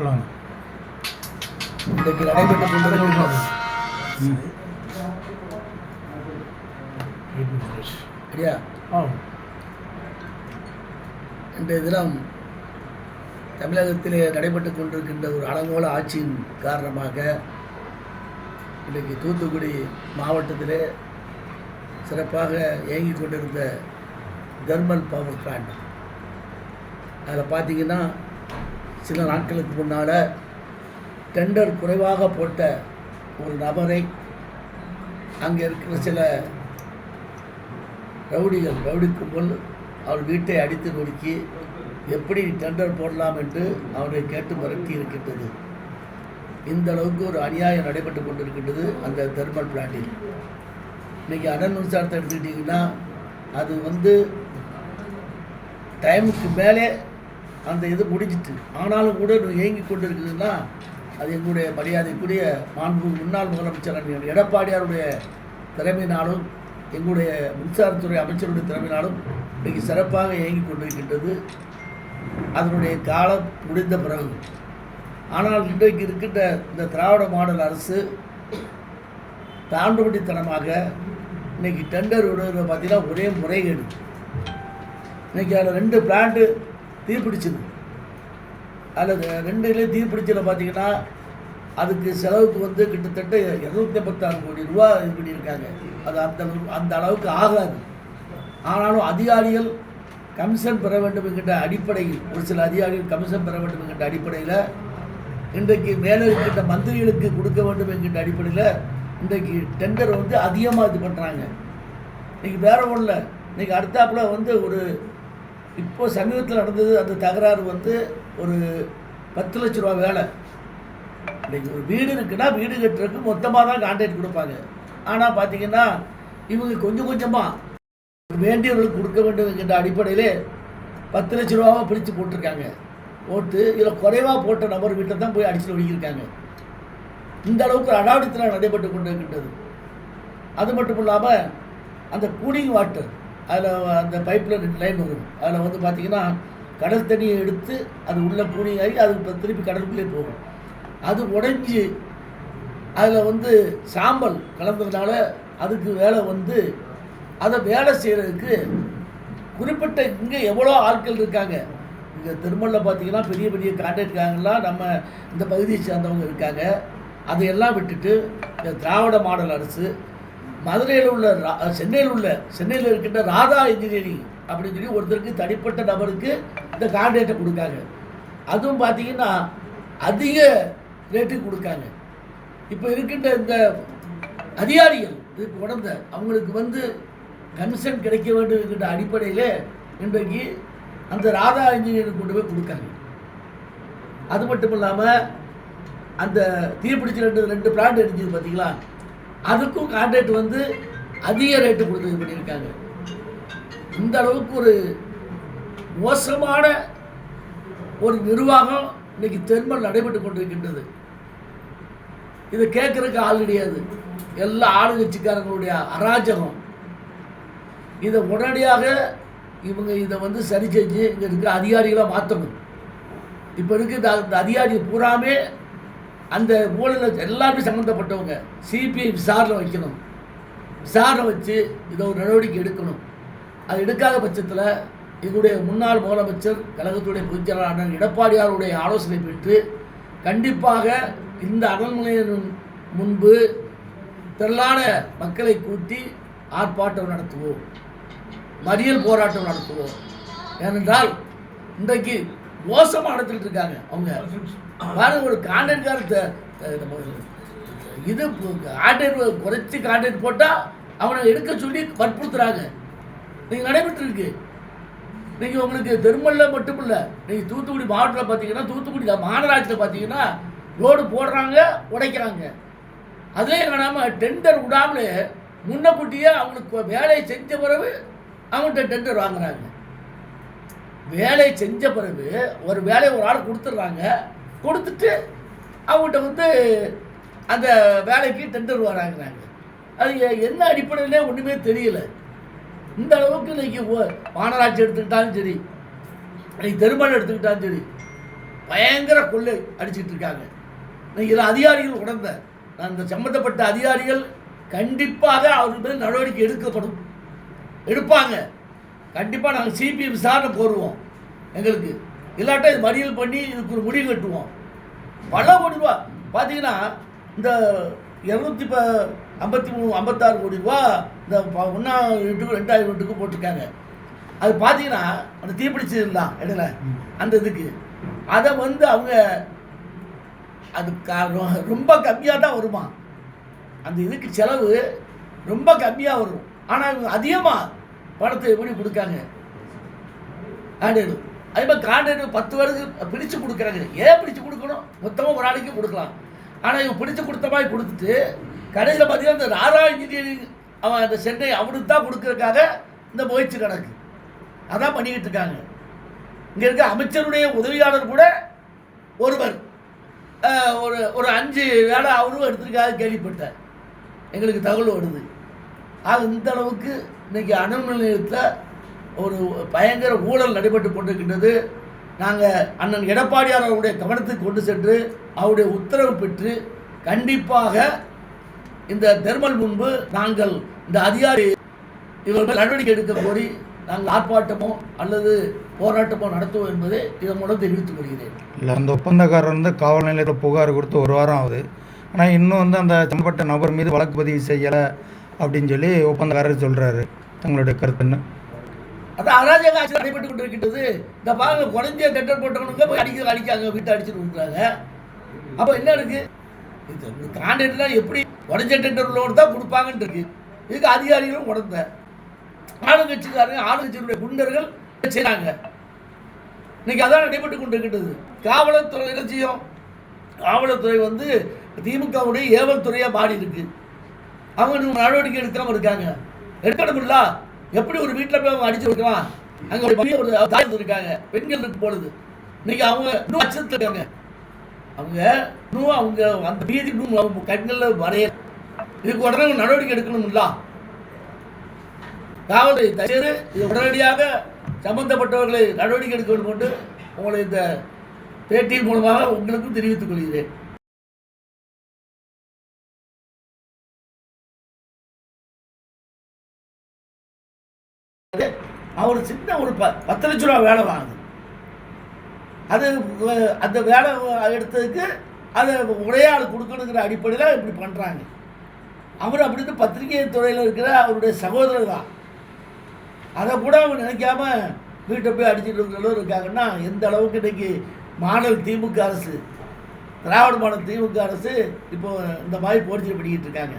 சொல்லுங்க இன்றைக்கு நடைபெற்று ஆ. இன்றைய தினம் தமிழகத்திலே நடைபெற்று கொண்டிருக்கின்ற ஒரு அலங்கோல ஆட்சியின் காரணமாக இன்றைக்கு தூத்துக்குடி மாவட்டத்திலே சிறப்பாக இயங்கிக் கொண்டிருந்த தெர்மல் பவர் பிளான்ட் அதில் பார்த்தீங்கன்னா சில நாட்களுக்கு முன்னால் டெண்டர் குறைவாக போட்ட ஒரு நபரை அங்கே இருக்கிற சில ரவுடிகள் ரவுடி கும்பல் அவர் வீட்டை அடித்து நொறுக்கி எப்படி டெண்டர் போடலாம் என்று அவரை கேட்டு மிரட்டி இருக்கின்றது. இந்த அளவுக்கு ஒரு அநியாயம் நடைபெற்று கொண்டிருக்கின்றது அந்த தெர்மல் பிளான்ட்டில் இன்றைக்கி அனல் மின்சாரத்தை எடுத்துக்கிட்டிங்கன்னா அது வந்து டைமுக்கு மேலே அந்த இது முடிஞ்சிட்டு. ஆனாலும் கூட இன்னும் இயங்கி கொண்டு இருக்குதுன்னா அது எங்களுடைய மரியாதைக்குரிய மாண்பு முன்னாள் முதலமைச்சர் அண்ணன் எடப்பாடியாருடைய திறமையினாலும் எங்களுடைய மின்சாரத்துறை அமைச்சருடைய திறமையினாலும் இன்றைக்கு சிறப்பாக இயங்கி கொண்டிருக்கின்றது. அதனுடைய காலம் முடிந்த பிறகு. ஆனால் இன்றைக்கு இருக்கின்ற இந்த திராவிட மாடல் அரசு தாண்டுபடித்தனமாக இன்னைக்கு டெண்டர் விடுறத பார்த்தீங்கன்னா ஒரே முறைகேடு. இன்றைக்கி அதில் ரெண்டு பிளான்ட்டு தீப்பிடிச்சது அல்லது ரெண்டுலேயே தீப்பிடிச்சதில் பார்த்தீங்கன்னா அதுக்கு செலவுக்கு வந்து கிட்டத்தட்ட இரநூத்தி பத்தாறு கோடி ரூபா இது பண்ணியிருக்காங்க. அது அந்த அந்த அளவுக்கு ஆகாது. ஆனாலும் அதிகாரிகள் கமிஷன் பெற வேண்டும் என்கின்ற அடிப்படையில் ஒரு சில அதிகாரிகள் கமிஷன் பெற வேண்டும் என்கின்ற அடிப்படையில் இன்றைக்கு மேலே இருக்கின்ற மந்திரிகளுக்கு கொடுக்க வேண்டும் என்கின்ற அடிப்படையில் இன்றைக்கு டெண்டர் வந்து அதிகமாக இது பண்ணுறாங்க இன்றைக்கி வேற ஒன்றும் இல்லை அடுத்தாப்பில் வந்து ஒரு இப்போது சமீபத்தில் நடந்தது அந்த தகராறு வந்து ஒரு பத்து லட்ச ரூபா வேலை. இன்றைக்கி ஒரு வீடு இருக்குன்னா வீடு கட்டுறதுக்கு மொத்தமாக தான் கான்ட்ராக்ட் கொடுப்பாங்க. ஆனால் பார்த்தீங்கன்னா இவங்க கொஞ்சம் கொஞ்சமாக வேண்டியவர்களுக்கு கொடுக்க வேண்டும் என்கின்ற அடிப்படையிலே பத்து லட்ச ரூபாவை பிரித்து போட்டிருக்காங்க. போட்டு இதில் குறைவாக போட்ட நபர் வீட்டை தான் போய் அடிச்சு ஒடுக்கியிருக்காங்க. இந்த அளவுக்கு அடாவடித்தனம் நடைபெற்று கொண்டிருக்கின்றது. அது மட்டும் இல்லாமல் அந்த கூலிங் வாட்டர் அதில் அந்த பைப்பில் ரெண்டு லைன் வரும். அதில் வந்து பார்த்தீங்கன்னா கடல் தண்ணியை எடுத்து அது உள்ளே கூலிங் ஆகி அது இப்போ திருப்பி கடலுக்குள்ளே போகும். அது உடைஞ்சி அதில் வந்து சாம்பல் கலந்ததுனால அதுக்கு வேலை வந்து அதை வேலை செய்கிறதுக்கு குறிப்பிட்ட இங்கே எவ்வளோ ஆட்கள் இருக்காங்க. இங்கே திருமலில் பார்த்தீங்கன்னா பெரிய பெரிய கான்ட்ராக்ட்காரங்களாம் நம்ம இந்த பகுதியை சேர்ந்தவங்க இருக்காங்க. அதையெல்லாம் விட்டுட்டு இந்த திராவிட மாடல் அரசு மதுரையில் உள்ள ரா- சென்னையில் உள்ள சென்னையில் இருக்கின்ற ராதா இன்ஜினியரிங் அப்படின்னு சொல்லி ஒருத்தருக்கு தனிப்பட்ட நபருக்கு இந்த கான்ட்ராக்டை கொடுக்காங்க. அதுவும் பார்த்தீங்கன்னா அதிக ரேட்டுக்கு கொடுக்காங்க. இப்போ இருக்கின்ற இந்த அதிகாரிகள் இதுக்கு உடந்த அவங்களுக்கு வந்து கமிஷன் கிடைக்க வேண்டும் என்கின்ற அடிப்படையில் இன்றைக்கு அந்த ராதா இன்ஜினியருக்கு கொண்டு போய் கொடுக்காங்க. அது மட்டும் இல்லாமல் அந்த தீப்பிடிச்ச ரெண்டு ரெண்டு பிளான்ட் எரிஞ்சது பார்த்தீங்களா அதுக்கும் கான்ட்ராக்ட் வந்து அதிக ரேட்டு கொடுத்து இது பண்ணியிருக்காங்க. இந்த அளவுக்கு ஒரு மோசமான ஒரு நிர்வாகம் இன்னைக்கு தென்மல் நடைபெற்று கொண்டிருக்கின்றது. இதை கேட்கறதுக்கு ஆள் கிடையாது. எல்லா ஆளுங்கட்சிக்காரங்களுடைய அராஜகம். இதை உடனடியாக இவங்க இதை வந்து சரி செஞ்சு இங்கே இருக்கிற அதிகாரிகளாக மாற்றணும் இப்போ இருக்க இந்த இந்த அதிகாரி பூராமே அந்த ஊழலில் எல்லாருமே சம்மந்தப்பட்டவங்க சிபிஐ விசாரணை வைக்கணும். விசாரணை வச்சு இதை ஒரு நடவடிக்கை எடுக்கணும். அது எடுக்காத பட்சத்தில் இதனுடைய முன்னாள் முதலமைச்சர் கழகத்துடைய பொதுச்செயலாளர் எடப்பாடியாருடைய ஆலோசனை பெற்று கண்டிப்பாக இந்த அரண்மனையின் முன்பு திரளான மக்களை கூட்டி ஆர்ப்பாட்டம் நடத்துவோம். மறியல் போராட்டம் நடத்துவோம். ஏனென்றால் இன்றைக்கு மோசமாக நடத்திட்டு இருக்காங்க அவங்க. பாருங்க ஒரு கான்ட்ராக்ட்காரத்தை இது கான்ட்ராக்ட் குறைச்சி கான்ட்ராக்ட் போட்டால் அவனை எடுக்க சொல்லி வற்புறுத்துறாங்க. நீங்கள் நடைபெற்று இருக்கு நீங்கள் உங்களுக்கு திருமல்ல மட்டும் இல்லை நீங்கள் தூத்துக்குடி மாவட்டத்தில் பார்த்தீங்கன்னா தூத்துக்குடி மாநகராட்சியில் பார்த்தீங்கன்னா ரோடு போடுறாங்க உடைக்கிறாங்க. அதே காணாமல் டெண்டர் விடாமலே முன்னக்கூட்டியே அவங்களுக்கு வேலையை செஞ்ச பிறகு அவங்கள்ட்ட டெண்டர் வாங்குறாங்க. வேலையை செஞ்ச பிறகு ஒரு வேலையை ஒரு ஆள் கொடுத்துட்றாங்க கொடுத்துட்டு அவங்ககிட்ட வந்து அந்த வேலைக்கு டெண்டர் வராங்கிறாங்க. அது என்ன அடிப்படையிலே ஒன்றுமே தெரியல. இந்த அளவுக்கு இன்னைக்கு மாநகராட்சி எடுத்துக்கிட்டாலும் சரி இன்னைக்கு தெருமன் எடுத்துக்கிட்டாலும் சரி பயங்கர கொள்ளை அடிச்சுட்டு இருக்காங்க. இன்னைக்கு இதில் அதிகாரிகள் உணர்ந்த அந்த சம்மந்தப்பட்ட அதிகாரிகள் கண்டிப்பாக அவர் மேல் நடவடிக்கை எடுக்கப்படும். எடுப்பாங்க. கண்டிப்பாக நாங்கள் சிபி விசாரணை போடுவோம். எங்களுக்கு. இல்லாட்டா இது மறியல் பண்ணி இதுக்கு ஒரு முடிவு கட்டுவோம். பல கோடி ரூபா. பார்த்தீங்கன்னா இந்த இரநூத்தி ப ஐம்பத்தி மூணு ஐம்பத்தாறு கோடி ரூபா இந்த ஒன்றா வீட்டுக்கு ரெண்டாயிரம் வீட்டுக்கும் போட்டிருக்காங்க. அது பார்த்தீங்கன்னா அந்த தீப்பிடிச்சிருந்தான் இடையில. அந்த இதுக்கு. அதை வந்து அவங்க அது ரொ- ரொம்ப கம்மியாக தான் வருமா? அந்த இதுக்கு செலவு ரொம்ப கம்மியாக வரும். ஆனால் அதிகமாக பணத்தை எப்படி கொடுக்காங்க? கான்ட்ராக்டு அதே மாதிரி கான்ட்ராக்டு பத்து பேருக்கு பிடிச்சு கொடுக்குறாங்க. ஏன் பிடிச்சு கொடுக்கணும்? மொத்தமாக ஒரு ஆளுக்கு கொடுக்கலாம். ஆனால் இவங்க பிடிச்சு கொடுத்த மாதிரி கொடுத்துட்டு கடைசியில் பார்த்தீங்கன்னா இந்த ராரா இன்ஜினியரிங் அவன் அந்த சென்னை அவனுக்கு தான் கொடுக்கறதுக்காக இந்த முயற்சி நடக்கு. அதான் பண்ணிக்கிட்டு இருக்காங்க. இங்கே இருக்க அமைச்சருடைய உதவியாளர் கூட ஒருவர் ஒரு ஒரு அஞ்சு வேலை அவரும் எடுத்திருக்காக கேள்விப்பட்டேன். எங்களுக்கு தகவல் வருது ஆக இந்த அளவுக்கு இன்றைக்கி அனல் மின் நிலையத்தில் ஒரு பயங்கர ஊழல் நடைபெற்று கொண்டிருக்கின்றது. நாங்கள் அண்ணன் எடப்பாடியார் அவருடைய கவனத்துக்கு கொண்டு சென்று அவருடைய உத்தரவு பெற்று கண்டிப்பாக இந்த தெர்மல் முன்பு நாங்கள் இந்த அதிகாரி இவர்கள் நடவடிக்கை எடுக்க கோரி நாங்கள் ஆர்ப்பாட்டமோ அல்லது போராட்டமோ நடத்துவோம் என்பதை இதன் மூலம் தெரிவித்துக் கொள்கிறேன். இல்லை அந்த ஒப்பந்தக்காரர் வந்து காவல் நிலையத்தில் புகார் கொடுத்து ஒரு வாரம் ஆகுது. ஆனால் இன்னும் வந்து அந்த சம்பட்ட நபர் மீது வழக்கு பதிவு செய்யலை அப்படின்னு சொல்லி ஒப்பந்தக்காரர் சொல்கிறாரு தங்களுடைய கருத்து என்ன? அதான் அராஜக ஆட்சி நடைபெற்று கொண்டிருக்கின்றது இந்த பாருங்க குழந்தைய டெண்டர் போட்டவனுங்க போய் அடிக்க அடிக்காங்க வீட்டை அடிச்சுட்டு விட்டுறாங்க அப்போ என்ன இருக்கு? இது கான்ட்ராக்ட்லாம் எப்படி உடஞ்ச டெண்டர் லோன் தான் கொடுப்பாங்கன்னு இருக்கு. இதுக்கு அதிகாரிகளும் உடந்த ஆளுங்கட்சிக்காரங்க ஆளுங்கட்சியினுடைய குண்டர்கள் செய்கிறாங்க இன்னைக்கு அதான் நடைபெற்று கொண்டிருக்கின்றது காவலத்துறை என்ன செய்யும்? காவல்துறை வந்து திமுகவுடைய ஏவல் துறையாக மாறி இருக்கு. அவங்க நடவடிக்கை எடுக்காமல் இருக்காங்க. எடுக்கணும்ல? எப்படி ஒரு வீட்டில் போய் அவங்க அடிச்சு வைக்கலாம் அங்கே ஒரு பெரிய ஒரு தாய் இருக்காங்க பெண்கள் இருக்கு போடுது இன்னைக்கு அவங்க இன்னும் அச்சத்தில் இருக்காங்க. அவங்க இன்னும் அவங்க அந்த பீதி இன்னும் அவங்க கண்களில் வரைய இதுக்கு உடனே ஒரு நடவடிக்கை எடுக்கணும்ல? காவல்துறை தயவு இது உடனடியாக சம்பந்தப்பட்டவர்களை நடவடிக்கை எடுக்க வேண்டும் என்று உங்களை இந்த பேட்டியின் மூலமாக உங்களுக்கும் தெரிவித்துக் கொள்கிறேன். அவர் சின்ன ஒரு ப பத்து லட்ச ரூபா வேலை வாங்குது. அது அந்த வேலை எடுத்ததுக்கு அதை ஒரே கொடுக்கணுங்கிற அடிப்படையில் இப்படி பண்ணுறாங்க அவர் அப்படின்னு பத்திரிகை துறையில் இருக்கிற அவருடைய சகோதரர் தான். அதை கூட அவங்க நினைக்காம வீட்டை போய் அடிச்சுட்டு இருக்கிறவங்க இருக்காங்கன்னா எந்த அளவுக்கு இன்னைக்கு மாடல் திமுக அரசு திராவிட மாடல் திமுக அரசு இப்போ இந்த மாதிரி போர்ச்சல் பண்ணிக்கிட்டு இருக்காங்க.